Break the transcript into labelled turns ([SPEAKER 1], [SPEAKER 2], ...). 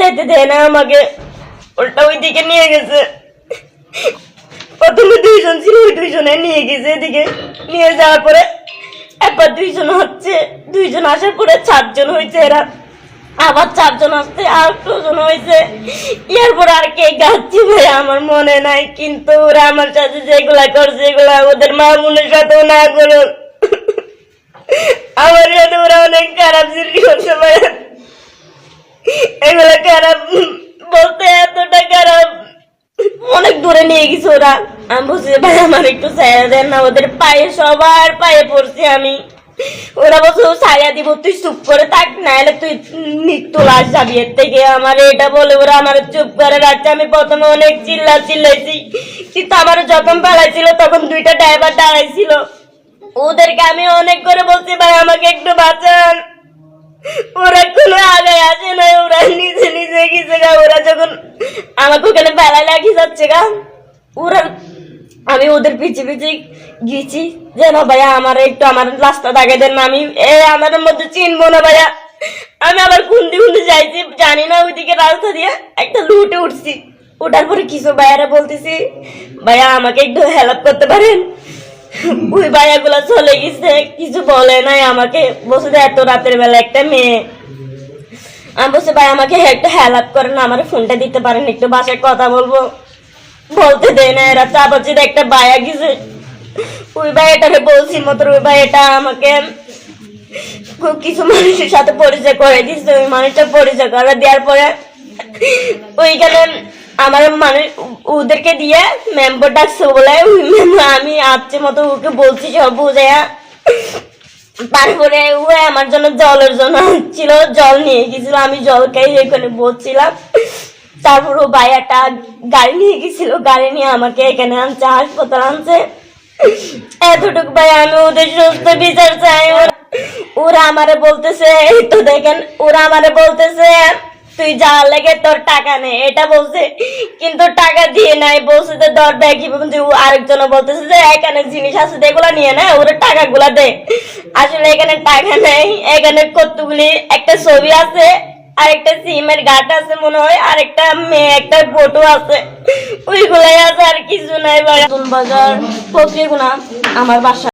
[SPEAKER 1] যেতে দেয় না আমাকে ওটা ওইদিকে নিয়ে গেছে প্রথমে দুইজন ছিল ওই দুইজনে নিয়ে গেছে এদিকে নিয়ে যাওয়ার পরে একবার দুইজন হচ্ছে দুইজন আসার পরে চারজন হয়েছে এরা আবার চারজন আসতে আর দুজন হয়েছে এরপর আর কে গাচ্ছি ভাই আমার মনে নাই কিন্তু ওরা আমার সাথে যেগুলা করছে এগুলা ওদের মা বোনের সাথেও না করুন আমার সাথে ওরা অনেক খারাপ সৃষ্টি করছে ভাই এগুলো খারাপ বলতে এতটা খারাপ অনেক দূরে নিয়ে গেছে ওরা। আমি বলছি ভাই, আমার একটু ছায়া দেন না, ওদের পায়ে, সবার পায়ে পড়ছি আমি। ওরা বলছে ছায়া দিব, তুই চুপ করে থাক, নাহলে তুই মৃত্যু লাশ যাবি। এর থেকে আমার এটা বলে, ওরা আমার চুপ করে রাখছে। আমি প্রথমে অনেক চিল্লা চিল্লাইছি। কিন্তু আমার যখন পালাইছিল তখন দুইটা ড্রাইভার দাঁড়াইছিল। ওদেরকে আমি অনেক করে বলছি, ভাই, আমাকে একটু বাঁচান। ওরা কোনো আগে আসে না, ওরা নিজে নিজে গেছে গা, ওরা যখন আমাকে ওখানে বেলা লাগি যাচ্ছে গা, ওরা, আমি ওদের পিছে পিছে গিয়েছি যেন ভাইয়া আমার একটু আমার রাস্তা দাগে দেন না, আমি, এ, আমার মধ্যে চিনবো না ভাইয়া। আমি আবার কুন্দি কুন্দি যাইছি, জানি না ওইদিকে রাস্তা দিয়ে একটা লুটে উঠছি। ওঠার পরে কিছু ভাইয়ারা বলতেছি, ভাইয়া আমাকে একটু হেল্প করতে পারেন? ওই ভাইয়াগুলো চলে গেছে, কিছু বলে নাই আমাকে। বসে এত রাতের বেলা একটা মেয়ে। আমি বলছি, ভাই, আমাকে একটা হেল্প করেন, আমার ফোনটা দিতে পারেন, একটু বাসায় কথা বলব। বলতে দেয় না, এরা চাপাচ্ছি একটা ভাইয়া গেছে। ওই ভাইয়াটাকে বলছি মতো ওই ভাইয়াটা আমাকে খুব কিছু মানুষের সাথে পরিচয় করে দিচ্ছে ওই মানুষটা পরিচয় করে দেওয়ার পরে ওইখানে আমার মানে ওদেরকে দিয়ে মেম্বার ডাকছে বলে, আমি আসছে মতো ওকে বলছি সব বুঝাইয়া। তারপরে ও আমার জন্য জলের জন্য ছিল, জল নিয়ে গেছিল, আমি জল খাই এখানে বসছিলাম। তারপর ও ভাই একটা গাড়ি নিয়ে গেছিল, গাড়ি নিয়ে আমাকে এখানে আনছে, হাসপাতাল আনছে। এতটুকু ভাই, আমি ওদের সুস্থ বিচার চাই। ওরা আমারে বলতেছে, এই তো দেখেন, ওরা আমারে বলতেছে। তুই যা লেগে তোর টাকা নেই এটা বলছে। কিন্তু টাকা দিয়ে নাই, বলছে যে দর বলছে আরেকজন বলতেছে যে, এখানে জিনিস আছে যেগুলো নিয়ে নেয় ওরা টাকাগুলা দে। আসলে এখানে টাকা নেই, এখানে কতগুলি একটা ছবি আছে, আরেকটা সিমের গাট আছে মনে হয়, আরেকটা মেয়ে, একটা ফটো আছে। ওইগুলাই আছে আর কিছু নাই বাজার প্রক্রিয়া আমার বাসা।